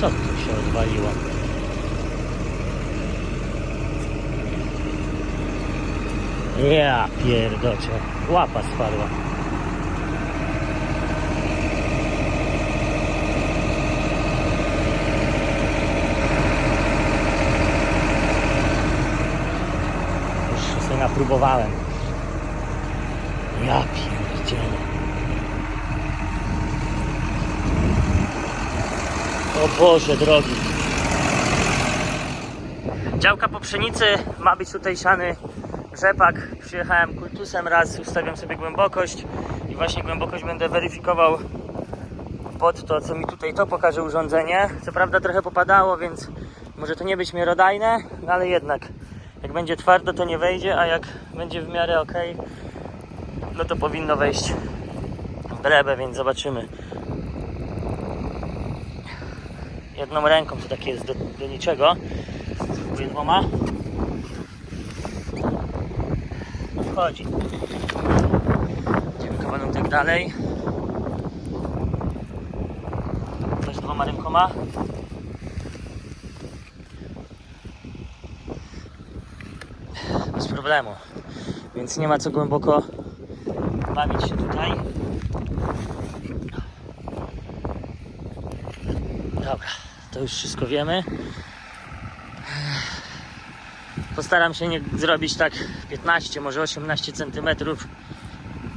Co tu się odwaliło? Ja pierdocie. Łapa spadła. Już sobie napróbowałem. Ja pierdzielę. O Boże drogi. Działka po pszenicy ma być tutaj siany rzepak. Przyjechałem kultusem raz, ustawiam sobie głębokość i właśnie głębokość będę weryfikował pod to, co mi tutaj to pokaże urządzenie. Co prawda trochę popadało, więc może to nie być miarodajne, no ale jednak jak będzie twardo, to nie wejdzie, a jak będzie w miarę ok, no to powinno wejść w glebę, więc zobaczymy. Jedną ręką to takie jest do, do niczego. Spróbuję dwoma. Wchodzi. Idziemy kawałek dalej. Też dwoma rękoma. Bez problemu. Więc nie ma co głęboko bawić się tutaj. Dobra, to już wszystko wiemy. Postaram się nie zrobić tak 15, może 18 cm.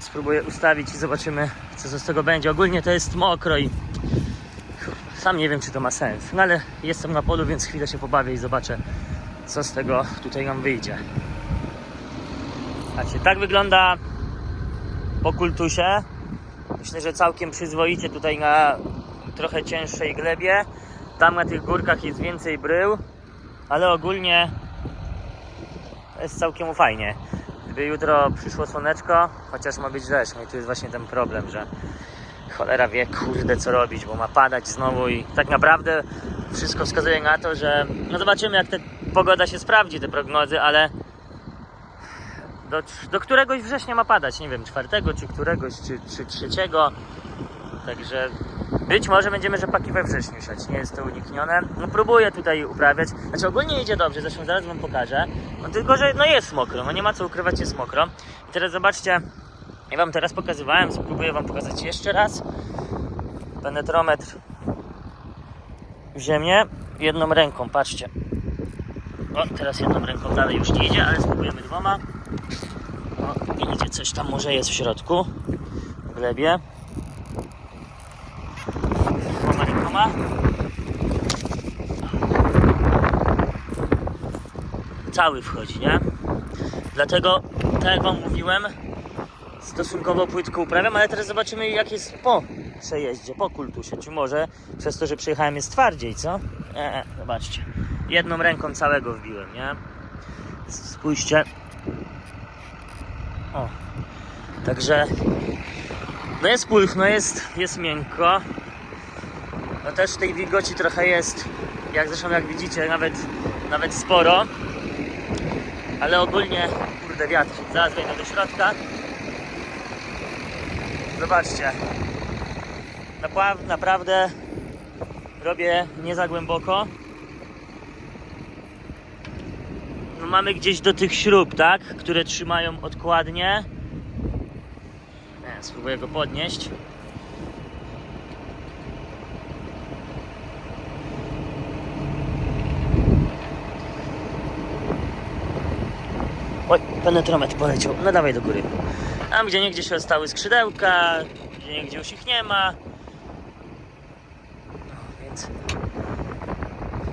Spróbuję ustawić i zobaczymy, co z tego będzie. Ogólnie to jest mokro i sam nie wiem, czy to ma sens. No ale jestem na polu, więc chwilę się pobawię i zobaczę, co z tego tutaj nam wyjdzie. Znaczy, tak wygląda po kultusie. Myślę, że całkiem przyzwoicie tutaj na trochę cięższej glebie. Tam na tych górkach jest więcej brył, ale ogólnie jest całkiem fajnie. Gdyby jutro przyszło słoneczko, chociaż ma być deszcz, no i tu jest właśnie ten problem, że cholera wie, kurde, co robić, bo ma padać znowu i tak naprawdę wszystko wskazuje na to, że no zobaczymy, jak ta pogoda się sprawdzi, te prognozy, ale do, do któregoś września ma padać, nie wiem, czwartego, czy któregoś, czy, czy trzeciego, także być może będziemy rzepaki we wrześniu siać, nie jest to uniknione. No próbuję tutaj uprawiać, znaczy ogólnie idzie dobrze, zresztą zaraz wam pokażę, no tylko, że no jest mokro, no nie ma co ukrywać, jest mokro. I teraz zobaczcie, ja wam teraz pokazywałem, spróbuję wam pokazać jeszcze raz. Penetrometr w ziemię, jedną ręką, patrzcie. O, teraz jedną ręką dalej już nie idzie, ale spróbujemy dwoma. O, idzie, coś tam może jest w środku, w glebie. Rękoma. Cały wchodzi, nie? Dlatego, tak jak wam mówiłem, stosunkowo płytko uprawiam, ale teraz zobaczymy jak jest po przejeździe, po kultusie. Czy może przez to, że przyjechałem jest twardziej, co? E, e, zobaczcie. Jedną ręką całego wbiłem, nie? Spójrzcie. O. Także no jest pulchno, jest, jest miękko. No też tej wilgoci trochę jest, jak zresztą jak widzicie, nawet, nawet sporo. Ale ogólnie, kurde wiatr, zaraz wejdę do środka. Zobaczcie. Naprawdę robię nie za głęboko. No mamy gdzieś do tych śrub, tak? Które trzymają odkładnie. Nie, spróbuję go podnieść. Penetrometr poleciał. No dawaj do góry. Tam gdzie niegdzie się stały skrzydełka, gdzie niegdzie już ich nie ma. No, więc,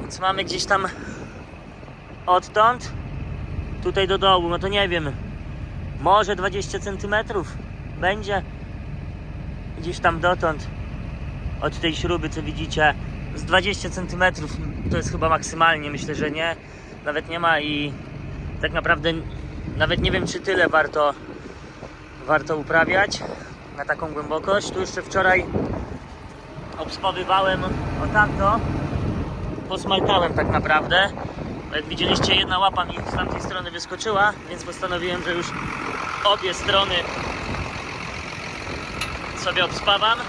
więc mamy gdzieś tam odtąd tutaj do dołu, no to nie wiem, może 20 cm będzie gdzieś tam dotąd od tej śruby, co widzicie, z 20 cm to jest chyba maksymalnie, myślę, że nie, nawet nie ma i tak naprawdę nawet nie wiem, czy tyle warto, warto uprawiać na taką głębokość. Tu jeszcze wczoraj obspawywałem o tamto. Posmaltałem tak naprawdę. Jak widzieliście, jedna łapa mi z tamtej strony wyskoczyła, więc postanowiłem, że już obie strony sobie obspawam.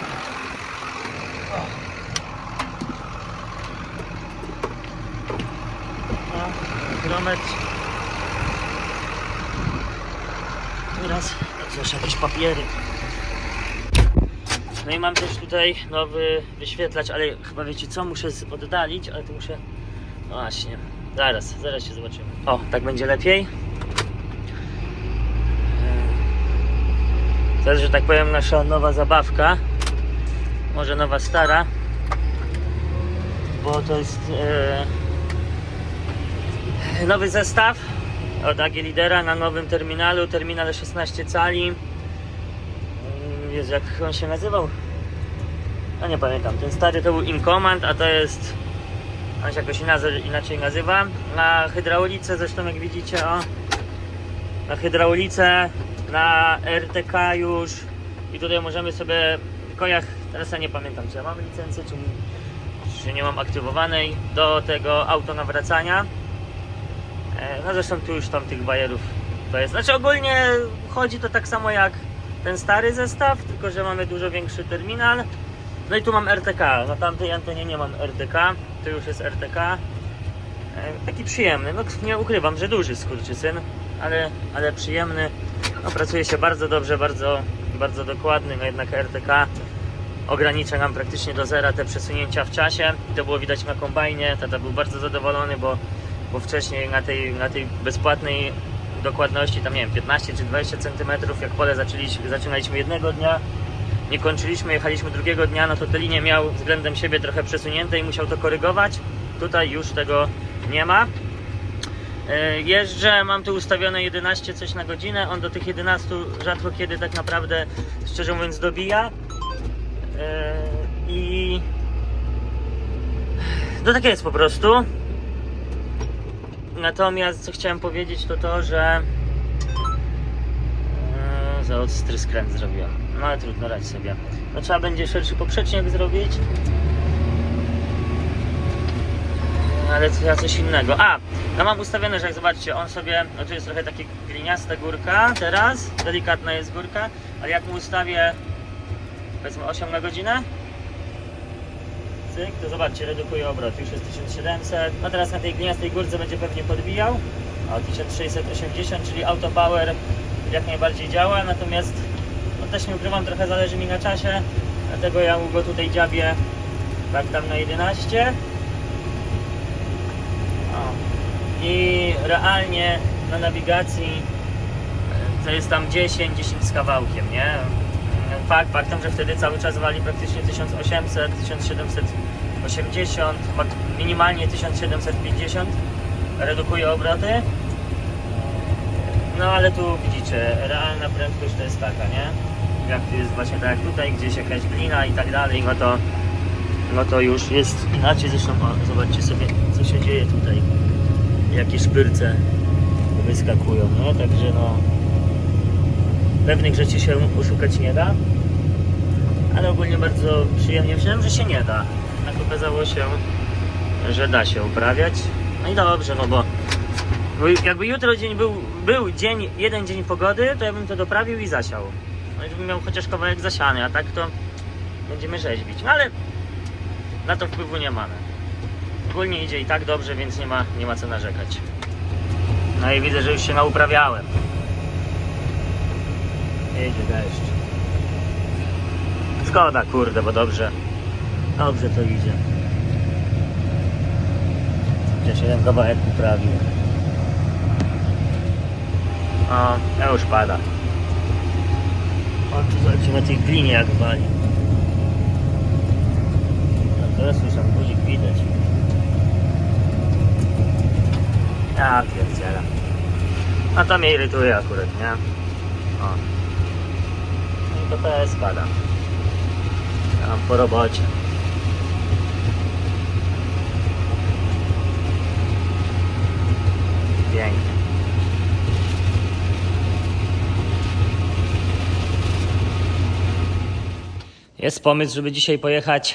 Kilometr Teraz coś jakieś papiery. No i mam też tutaj nowy wyświetlacz, ale chyba wiecie co, muszę oddalić, ale to muszę... No właśnie, zaraz, zaraz się zobaczymy. O, tak będzie lepiej. To jest, że tak powiem, nasza nowa zabawka. Może nowa, stara. Bo to jest e, nowy zestaw od AG Lidera na nowym terminalu. Terminal 16 cali. Mm, Jezu, jak on się nazywał? No nie pamiętam. Ten stary to był Incommand, a to jest. On się jakoś inaczej, nazywa. Na hydraulice, zresztą jak widzicie, o. Na hydraulice, na RTK już. I tutaj możemy sobie. Tylko jak. Teraz ja nie pamiętam, czy ja mam licencję, czy, czy nie mam aktywowanej do tego auto nawracania. E, No zresztą tu już tam tych bajerów to jest. Znaczy ogólnie chodzi to tak samo jak ten stary zestaw, tylko że mamy dużo większy terminal. No i tu mam RTK. Na tamtej antenie nie mam RTK. Tu już jest RTK. E, Taki przyjemny. No nie ukrywam, że duży skurczysyn, ale, ale przyjemny. No, pracuje się bardzo dobrze, bardzo, bardzo dokładny. No jednak RTK ogranicza nam praktycznie do zera te przesunięcia w czasie. I to było widać na kombajnie. Tata był bardzo zadowolony, bo, bo wcześniej na tej, na tej bezpłatnej dokładności, tam nie wiem, 15 czy 20 cm, jak pole zaczęliśmy, zaczynaliśmy jednego dnia, nie kończyliśmy, jechaliśmy drugiego dnia, no to te linie miał względem siebie trochę przesunięte i musiał to korygować. Tutaj już tego nie ma. E, Jeżdżę, mam tu ustawione 11 coś na godzinę, on do tych 11 rzadko kiedy tak naprawdę, szczerze mówiąc, dobija. E, I no tak jest po prostu. Natomiast co chciałem powiedzieć to to, że e, za ostry skręt zrobiłem. No ale trudno radź sobie. No trzeba będzie szerszy poprzecznik zrobić. Ale to ja coś innego. A, no mam ustawione, że jak zobaczcie, on sobie, no tu jest trochę takie gliniasta górka teraz, delikatna jest górka, ale jak mu ustawię powiedzmy 8 na godzinę, cyk, to zobaczcie, redukuje obrot, już jest 1700, no teraz na tej gniazdej górce będzie pewnie podbijał, o 1680, czyli autopower jak najbardziej działa, natomiast no też nie ukrywam, trochę zależy mi na czasie, dlatego ja go tutaj dziabię tak tam na 11 o. i realnie na nawigacji e, to jest tam 10, 10 z kawałkiem, nie? E, fakt, faktem, że wtedy cały czas wali praktycznie 1800, 1700 80, minimalnie 1750 redukuje obroty. No ale tu widzicie, realna prędkość to jest taka, nie? Jak jest właśnie tak jak tutaj, gdzieś jakaś glina i tak dalej, no to, no to już jest inaczej. Zresztą zobaczcie sobie, co się dzieje tutaj. Jakie szpyrce wyskakują, no także no pewnych rzeczy się oszukać nie da, ale ogólnie bardzo przyjemnie wziąłem, że się nie da. Okazało się, że da się uprawiać. No i dobrze, no bo bo jakby jutro dzień był, był dzień, jeden dzień pogody, to ja bym to doprawił i zasiał. No i żebym miał chociaż kawałek zasiany, a tak to będziemy rzeźbić. No ale na to wpływu nie mamy. Ogólnie idzie i tak dobrze, więc nie ma, nie ma co narzekać. No i widzę, że już się nauprawiałem. Jedzie deszcz. Szkoda, kurde, bo dobrze. Dobrze to idzie. Chociaż jeden kawałek uprawił. O, ja już pada. O, tu zobaczcie na tej glinie jak wali. No teraz już tam guzik widać. Ja pierdziela. A to mnie irytuje akurat, nie? O. No i to PS spada. Ja mam po robocie. Pięknie. Jest pomysł, żeby dzisiaj pojechać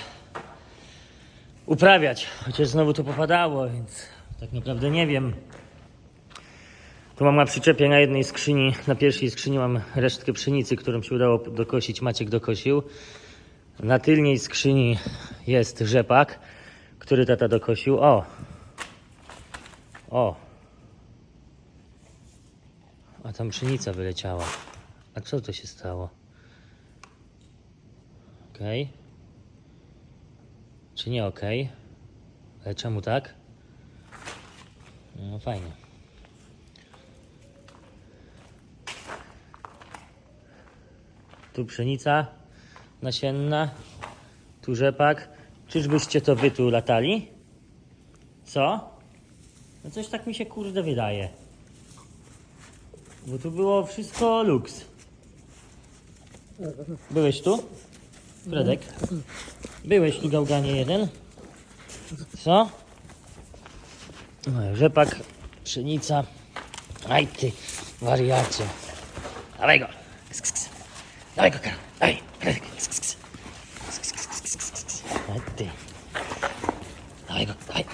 uprawiać, chociaż znowu to popadało, więc tak naprawdę nie wiem. Tu mam na przyczepie na jednej skrzyni, na pierwszej skrzyni mam resztkę pszenicy, którą się udało dokosić, Maciek dokosił. Na tylnej skrzyni jest rzepak, który tata dokosił. O! O! A tam pszenica wyleciała. A co to się stało? Okej. Czy nie okej? Ale czemu tak? No fajnie. Tu pszenica nasienna, tu rzepak. Czyżbyście to wy tu latali? Co? No coś tak mi się kurde wydaje. Bo tu było wszystko luks. Byłeś tu? Fredek? Byłeś tu gałganie jeden? Co? Rzepak, pszenica. Aj ty, wariacie. Dawaj go. Ks, ks, ks. Dawaj go. Dawaj, Fredek. Ks, ks, ks. Ks, ks, ks, ks, ks, ks, ks. Aj ty. Dawaj go, dawaj.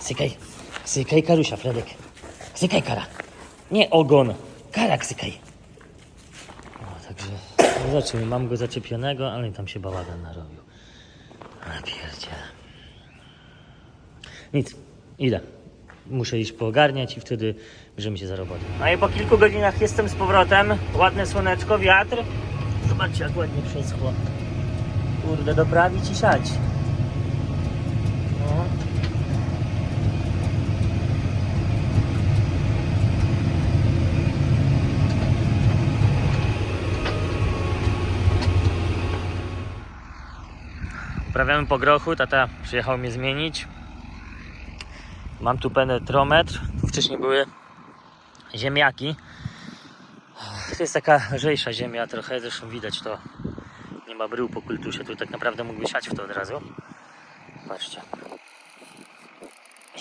Sykaj. Sykaj Karusia, Fredek. Sykaj Kara. Nie ogon. Kara ksykaj. O, także no zobaczymy. Mam go zaczepionego, ale tam się bałagan narobił. Ale pierdzie. Nic, idę. Muszę iść poogarniać i wtedy bierzemy się za robotę. No i po kilku godzinach jestem z powrotem. Ładne słoneczko, wiatr. Zobaczcie, jak ładnie przeschło. Kurde, doprawić i siać. Uprawiamy po grochu, tata przyjechał mnie zmienić. Mam tu penetrometr, tu wcześniej były ziemniaki. To jest taka lżejsza ziemia trochę, zresztą widać to. Nie ma brył po kultusie, tu tak naprawdę mógłby siać w to od razu. Patrzcie.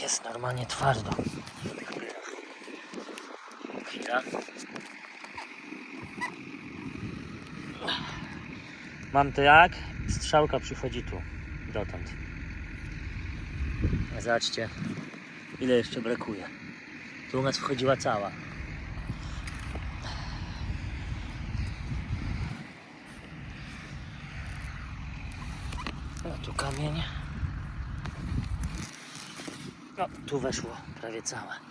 Jest normalnie twardo. Chwila. Mam to jak? Strzałka przychodzi tu, dotąd. A Zobaczcie, ile jeszcze brakuje. Tu u nas wchodziła cała. O, tu kamień. No, tu weszło prawie całe.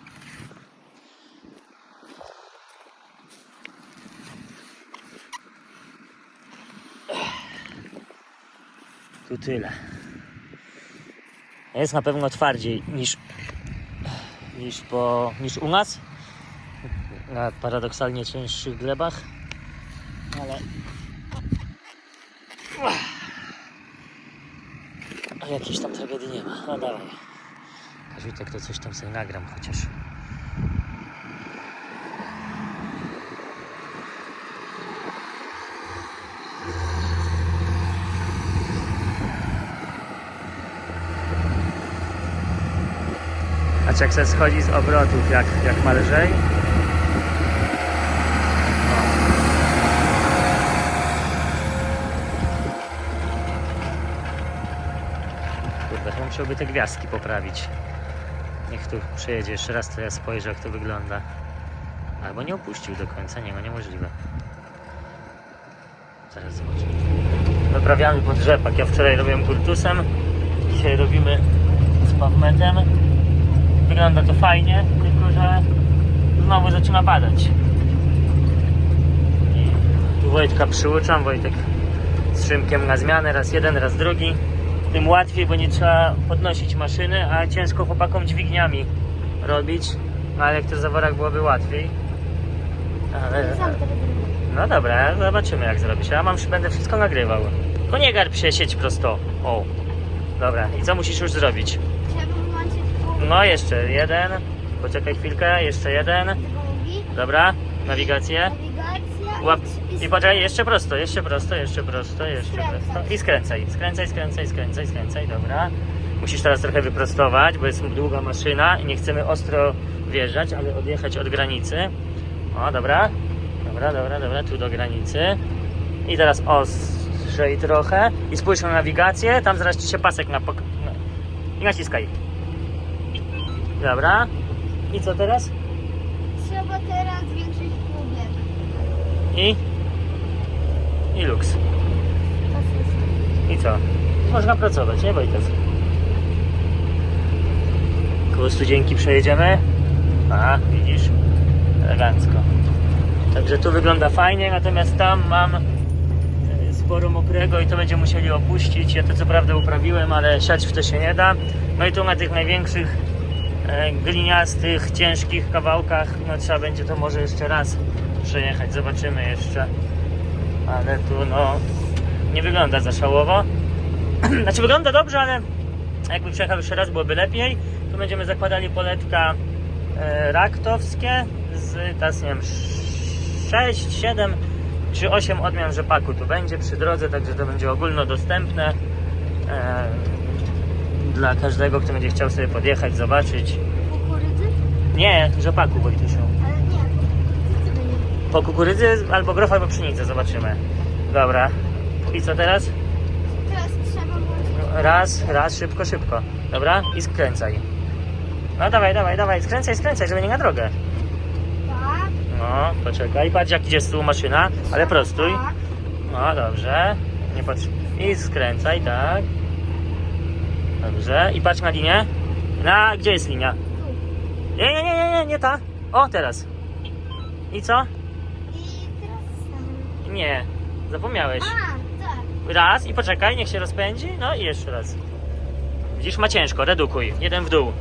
Tu tyle. Jest na pewno twardziej niż, niż, po, niż u nas. Na paradoksalnie cięższych glebach. Ale. Jakiejś tam tragedii nie ma. No dawaj. Kaziutek to coś tam sobie nagram chociaż. A jak se schodzi z obrotów, jak, jak ma lżej? Kurde, chyba musiałby te gwiazdki poprawić. Niech tu przejedzie jeszcze raz, to ja spojrzę jak to wygląda. Albo nie opuścił do końca, nie, no niemożliwe. Zaraz zobaczymy. Naprawiamy pod rzepak. Ja wczoraj robiłem kultusem, dzisiaj robimy z pawmetem. Wygląda to fajnie, tylko że znowu zaczyna padać. Tu Wojtka przyuczam, Wojtek z Szymkiem na zmianę, raz jeden, raz drugi. Tym łatwiej, bo nie trzeba podnosić maszyny, a ciężko chłopakom dźwigniami robić. No ale jak to w zaworach byłoby łatwiej. Ale, no dobra, zobaczymy jak zrobić. Ja mam, będę wszystko nagrywał. Tylko nie się, prosto. O. Dobra, i co musisz już zrobić? No jeszcze jeden. Poczekaj chwilkę, jeszcze jeden. drugi. Dobra, nawigację. Nawigacja. Łap. i- poczekaj, jeszcze prosto, jeszcze prosto, jeszcze prosto, jeszcze prosto. I skręcaj, skręcaj, skręcaj, skręcaj, skręcaj, dobra. Musisz teraz trochę wyprostować, bo jest długa maszyna i nie chcemy ostro wjeżdżać, ale odjechać od granicy. O, dobra. Dobra, dobra, dobra, tu do granicy. I teraz ostrzej trochę i spójrz na nawigację, tam zaraz ci się pasek na... pok- na... I naciskaj. Dobra. I co teraz? Trzeba teraz zwiększyć półbieg. I... I luks. I co? Można pracować, nie Wojtek? Koło studzienki przejedziemy. A, widzisz? Elegancko. Także tu wygląda fajnie, natomiast tam mam e, sporo mokrego i to będziemy musieli opuścić. Ja to co prawda uprawiłem, ale siać w to się nie da. No i tu na tych największych gliniastych, ciężkich kawałkach, no trzeba będzie to może jeszcze raz przejechać, zobaczymy jeszcze. Ale tu no nie wygląda za szałowo. znaczy wygląda dobrze, ale jakby przejechał jeszcze raz byłoby lepiej. Tu będziemy zakładali poletka e, raktowskie z teraz nie wiem 6, 7 czy 8 odmian rzepaku tu będzie przy drodze, także to będzie ogólnodostępne e, dla każdego, kto będzie chciał sobie podjechać, zobaczyć. Kukurydzy? Nie, rzepaku Wojtusiu. Ale nie. Po kukurydzy albo groch, albo pszenicę zobaczymy. Dobra. I co teraz? Teraz trzeba włączyć. Raz, raz, szybko, szybko. Dobra? I skręcaj. No dawaj, dawaj, dawaj, skręcaj, skręcaj, żeby nie na drogę. Tak, No, poczekaj, patrz jak idzie z tyłu maszyna, ale prostuj. tak. No, dobrze. Nie patrz. I skręcaj, tak. Dobrze. I patrz na linię. Na, gdzie jest linia? Tu. Nie, nie, nie, nie, nie, nie ta. O, teraz. I co? I teraz sam. Nie, zapomniałeś. A, tak. Raz i poczekaj, niech się rozpędzi. No i jeszcze raz. Widzisz, ma ciężko, redukuj. Jeden w dół.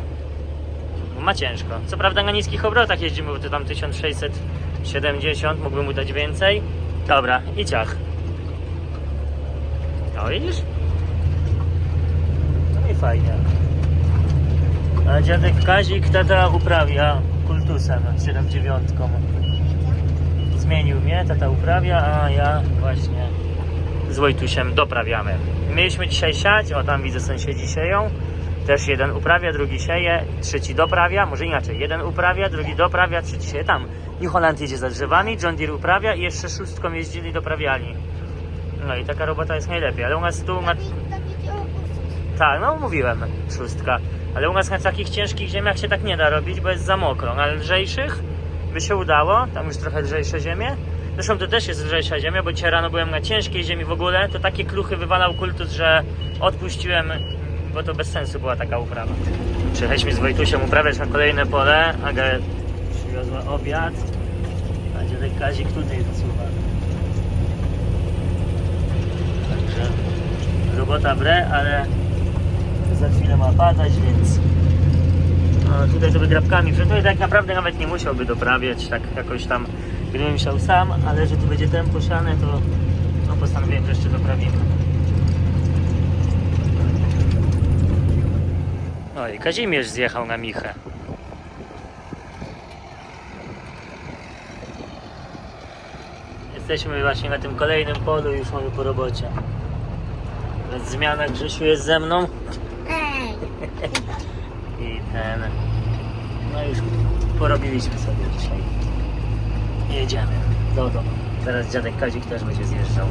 Ma ciężko. Co prawda na niskich obrotach jeździmy, bo to tam 1670, mógłbym mu dać więcej. Dobra, i ciach. No widzisz? Fajnie. A dziadek Kazik tata uprawia kultusem 79. Zmienił mnie, tata uprawia, a ja właśnie z Wojtusiem doprawiamy. Mieliśmy dzisiaj siać, o tam widzę sąsiedzi sieją. Też jeden uprawia, drugi sieje, trzeci doprawia, może inaczej. Jeden uprawia, drugi doprawia, trzeci sieje tam. New Holland jedzie za drzewami, John Deere uprawia i jeszcze szóstką jeździli, doprawiali. No i taka robota jest najlepiej, ale u nas tu na... Tak, no mówiłem, szóstka. Ale u nas na takich ciężkich ziemiach się tak nie da robić, bo jest za mokro. Na lżejszych by się udało, tam już trochę lżejsze ziemie. Zresztą to też jest lżejsza ziemia, bo dzisiaj rano byłem na ciężkiej ziemi w ogóle, to takie kluchy wywalał kultus, że odpuściłem, bo to bez sensu była taka uprawa. Przyjechaliśmy z Wojtusiem uprawiać na kolejne pole, Aga przywiozła obiad, a dziadek Kazik tutaj zasuwa. Także robota bre, ale za chwilę ma padać, więc tutaj by grabkami, tutaj tak naprawdę nawet nie musiałby doprawiać, tak jakoś tam gdybym musiał sam, ale że tu będzie tempo siane, to no, postanowiłem, że jeszcze doprawimy. No i Kazimierz zjechał na Michę. Jesteśmy właśnie na tym kolejnym polu, już mamy po robocie. Zmiana Grzesiu jest ze mną. I ten. No już porobiliśmy sobie dzisiaj. Jedziemy do domu. Teraz dziadek Kazik też będzie zjeżdżał.